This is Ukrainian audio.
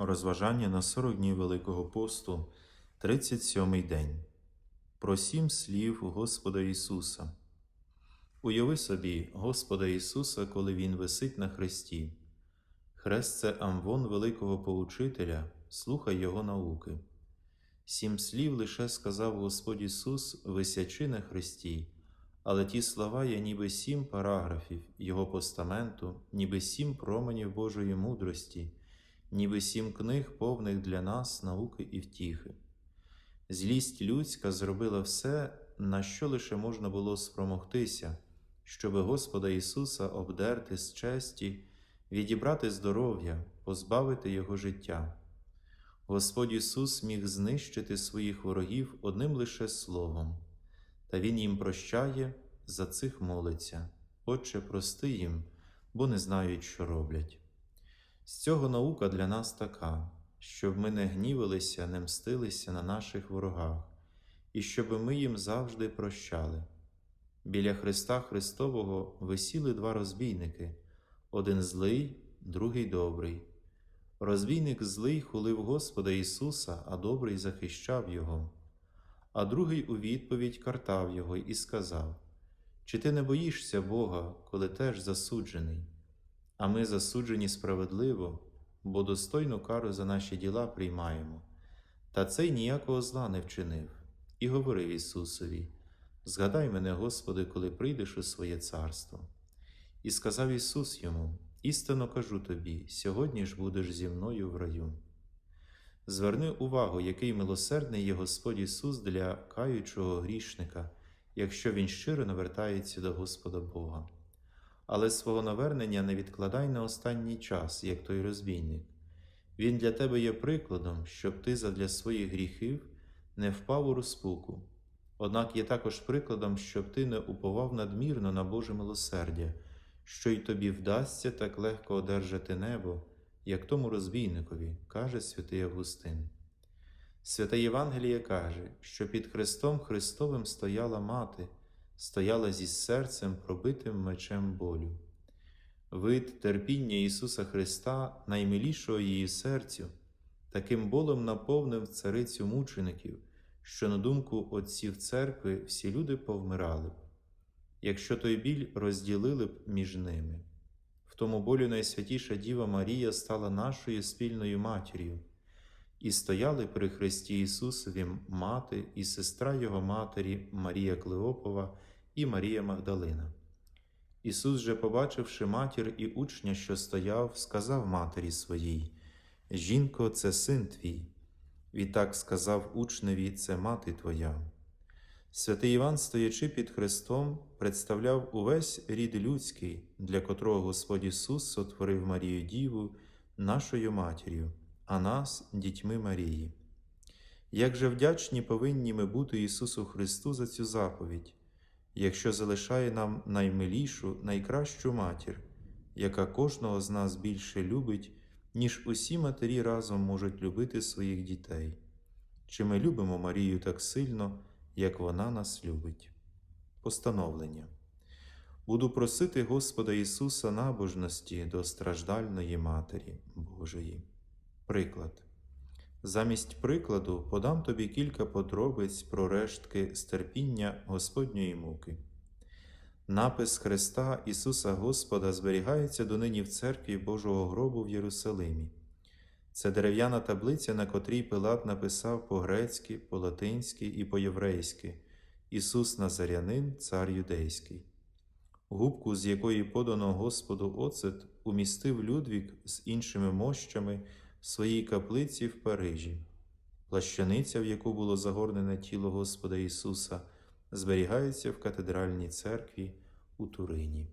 Розважання на 40 днів Великого посту, 37 день. Про сім слів Господа Ісуса. Уяви собі Господа Ісуса, коли Він висить на хресті. Хрест це амвон великого поучителя, слухай Його науки. Сім слів лише сказав Господь Ісус, висячи на хресті, але ті слова є ніби сім параграфів Його постаменту, ніби сім променів Божої мудрості, ніби сім книг, повних для нас науки і втіхи. Злість людська зробила все, на що лише можна було спромогтися, щоби Господа Ісуса обдерти з честі, відібрати здоров'я, позбавити Його життя. Господь Ісус міг знищити своїх ворогів одним лише словом, та Він їм прощає, за цих молиться. Отче, прости їм, бо не знають, що роблять. З цього наука для нас така, щоб ми не гнівилися, не мстилися на наших ворогах, і щоб ми їм завжди прощали. Біля Христа Христового висіли два розбійники один злий, другий добрий. Розбійник злий хулив Господа Ісуса, а добрий захищав Його. А другий у відповідь картав Його і сказав: Чи ти не боїшся Бога, коли теж засуджений? А ми засуджені справедливо, бо достойну кару за наші діла приймаємо. Та цей ніякого зла не вчинив, і говорив Ісусові: Згадай мене, Господи, коли прийдеш у своє царство. І сказав Ісус йому: Істинно кажу тобі, сьогодні ж будеш зі мною в раю. Зверни увагу, який милосердний є Господь Ісус для каючого грішника, якщо він щиро навертається до Господа Бога. Але свого навернення не відкладай на останній час, як той розбійник. Він для тебе є прикладом, щоб ти задля своїх гріхів не впав у розпуку. Однак є також прикладом, щоб ти не уповав надмірно на Боже милосердя, що й тобі вдасться так легко одержати небо, як тому розбійникові, каже святий Августин. Святе Євангеліє каже, що під Христом Христовим стояла мати, стояла зі серцем, пробитим мечем болю. Вид терпіння Ісуса Христа, наймилішого її серцю, таким болем наповнив царицю мучеників, що, на думку отців церкви, всі люди повмирали б, якщо той біль розділили б між ними. В тому болю найсвятіша Діва Марія стала нашою спільною матір'ю, і стояли при Христі Ісусові мати і сестра Його матері Марія Клеопова і Марія Магдалина. Ісус же, побачивши матір і учня, що стояв, сказав матері своїй: Жінко, це син твій. Відтак сказав учневі, це мати твоя. Святий Іван, стоячи під Христом, представляв увесь рід людський, для котрого Господь Ісус сотворив Марію Діву, нашою матір'ю, а нас дітьми Марії. Як же вдячні повинні ми бути Ісусу Христу за цю заповідь, якщо залишає нам наймилішу, найкращу матір, яка кожного з нас більше любить, ніж усі матері разом можуть любити своїх дітей. Чи ми любимо Марію так сильно, як вона нас любить? Постановлення. Буду просити Господа Ісуса набожності до страждальної Матері Божої. Приклад. Замість прикладу подам тобі кілька подробиць про рештки стерпіння Господньої муки. Напис Христа Ісуса Господа зберігається донині в церкві Божого гробу в Єрусалимі. Це дерев'яна таблиця, на котрій Пилат написав по-грецьки, по-латинськи і по-єврейськи Ісус Назарянин, Цар Юдейський. Губку, з якої подано Господу оцет, умістив Людвік з іншими мощами своїй каплиці в Парижі. Плащаниця, в яку було загорнене тіло Господа Ісуса, зберігається в катедральній церкві у Турині.